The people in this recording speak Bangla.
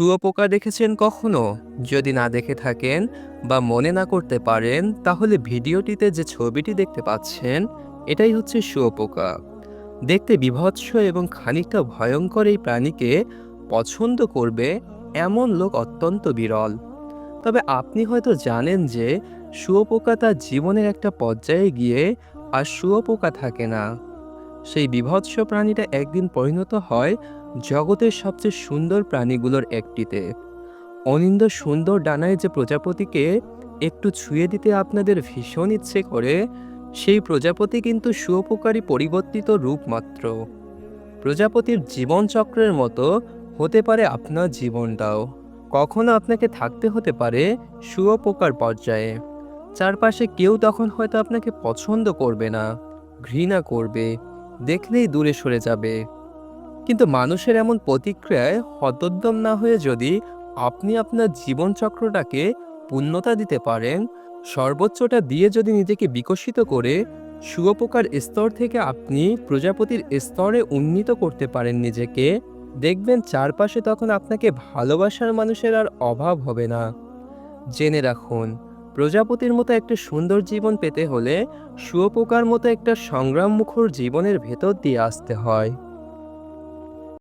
শুয়োপোকা দেখেছেন কখনো? যদি না দেখে থাকেন বা মনে না করতে পারেন, তাহলে ভিডিওটিতে যে ছবিটি দেখতে পাচ্ছেন, এটাই হচ্ছে শুয়োপোকা। দেখতে বিভৎস এবং খানিকটা ভয়ঙ্কর এই প্রাণীকে পছন্দ করবে এমন লোক অত্যন্ত বিরল। তবে আপনি হয়তো জানেন যে শুয়োপোকা তার জীবনের একটা পর্যায়ে গিয়ে আর শুয়োপোকা থাকে না। সেই বিভৎস প্রাণীটা একদিন পরিণত হয় জগতের সবচেয়ে সুন্দর প্রাণীগুলোর একটিতে। অনিন্দ সুন্দর ডানায় যে প্রজাপতিকে একটু ছুঁয়ে দিতে আপনাদের ভীষণ ইচ্ছে করে, সেই প্রজাপতি কিন্তু শুয়োপোকারই পরিবর্তিত রূপ মাত্র। প্রজাপতির জীবনচক্রের মতো হতে পারে আপনার জীবনটাও। কখনো আপনাকে থাকতে হতে পারে শুয়োপোকার পর্যায়ে। চারপাশে কেউ তখন হয়তো আপনাকে পছন্দ করবে না, ঘৃণা করবে। দেখলেই দূরে সরে যাবে। কিন্তু মানুষের এমন প্রতিক্রিয়ায় হতোদ্যম না হয়ে যদি আপনি আপনার জীবনচক্রটাকে পূর্ণতা দিতে পারেন, সর্বোচ্চটা দিয়ে যদি নিজেকে বিকশিত করে শুয়োপোকার স্তর থেকে আপনি প্রজাপতির স্তরে উন্নীত করতে পারেন নিজেকে, দেখবেন চারপাশে তখন আপনাকে ভালোবাসার মানুষের আর অভাব হবে না। জেনে রাখুন প্রজাপতির মতো একটা সুন্দর জীবন পেতে হলে শুয়োপোকার মতো একটা সংগ্রাম মুখর জীবনের ভেতর দিয়ে আসতে হয়।